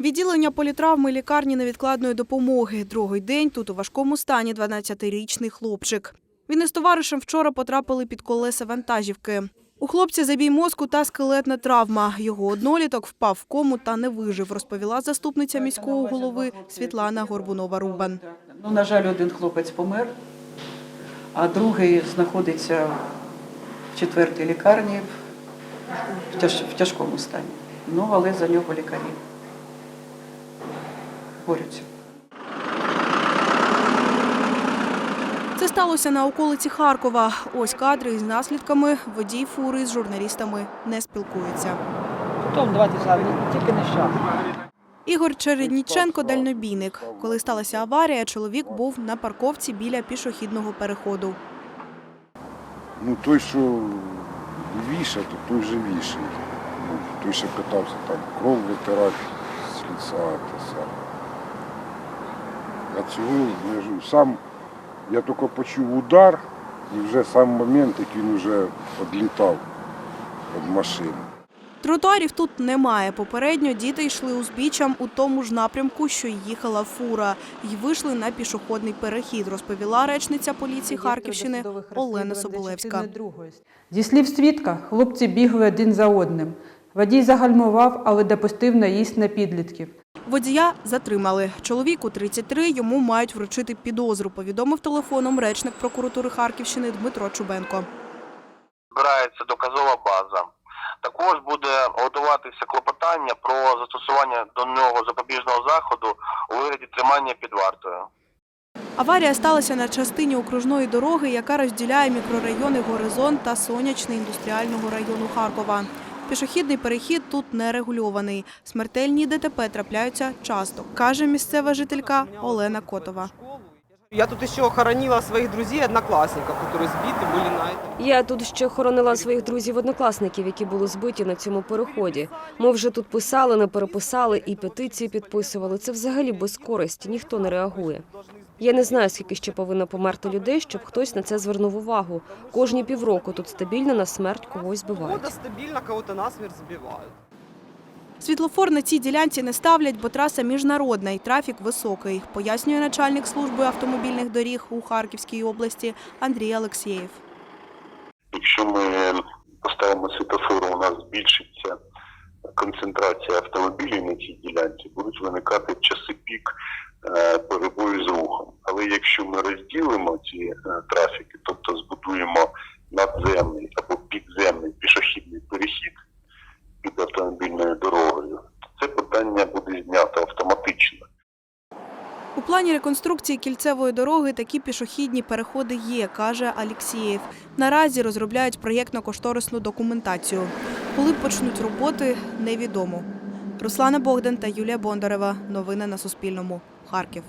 Відділення політравми лікарні невідкладної допомоги. Другий день тут у важкому стані 12-річний хлопчик. Він із товаришем вчора потрапили під колеса вантажівки. У хлопця забій мозку та скелетна травма. Його одноліток впав в кому та не вижив, розповіла заступниця міського голови Світлана Горбунова-Рубан. Ну, на жаль, один хлопець помер, а другий знаходиться в четвертій лікарні в, тяжкому стані. Ну, але за нього лікарі борються. Це сталося на околиці Харкова. Ось кадри із наслідками. Водій фури з журналістами не спілкується. Потім давайте тільки не щас. Ігор Чередніченко – дальнобійник. Коли сталася аварія, чоловік був на парковці біля пішохідного переходу. Ну, той, що віша, то той же. Ну, той ще питався там кров витирати з лица. Ж сам, я тільки почув удар, і вже сам момент, як він вже відлітав від машини. Тротуарів тут немає. Попередньо діти йшли узбіччям у тому ж напрямку, що й їхала фура, і вийшли на пішохідний перехід, розповіла речниця поліції Харківщини Олена Соболевська. Зі слів свідка, хлопці бігли один за одним. Водій загальмував, але допустив наїзд на підлітків. Водія затримали. Чоловіку 33, йому мають вручити підозру, повідомив телефоном речник прокуратури Харківщини Дмитро Чубенко. збирається доказова база. Також буде готуватися клопотання про застосування до нього запобіжного заходу у вигляді тримання під вартою. Аварія сталася на частині окружної дороги, яка розділяє мікрорайони Горизонт та Сонячний індустріального району Харкова. Пішохідний перехід тут не регульований. Смертельні ДТП трапляються часто, каже місцева жителька Олена Котова. Я тут еще хоронила своих друзей, одноклассников, которые сбиты были на этом. Я тут ще хоронила своїх друзів-однокласників, які були збиті на цьому переході. Ми вже тут писали, не переписали і петиції підписували. Це взагалі без користі, ніхто не реагує. Я не знаю, скільки ще повинно померти людей, щоб хтось на це звернув увагу. Кожні півроку тут стабільно на смерть когось збивають. Кого-то стабильно, кого-то насмерть забивают. Світлофор на цій ділянці не ставлять, бо траса міжнародна і трафік високий, пояснює начальник служби автомобільних доріг у Харківській області Андрій Алексєєв. Якщо ми поставимо світофори, у нас збільшиться концентрація автомобілів на цій ділянці, будуть виникати в часи пік е, перебої з рухом. Але якщо ми розділимо ці е, трафіки, тобто збудуємо надземний або підземний пішохідний перехід під автомобільною дорогою, то це питання буде знято автоматично. У плані реконструкції кільцевої дороги такі пішохідні переходи є, каже Алексєєв. Наразі розробляють проєктно-кошторисну документацію. Коли почнуть роботи, невідомо. Руслана Богдан та Юлія Бондарева. Новини на Суспільному. Харків.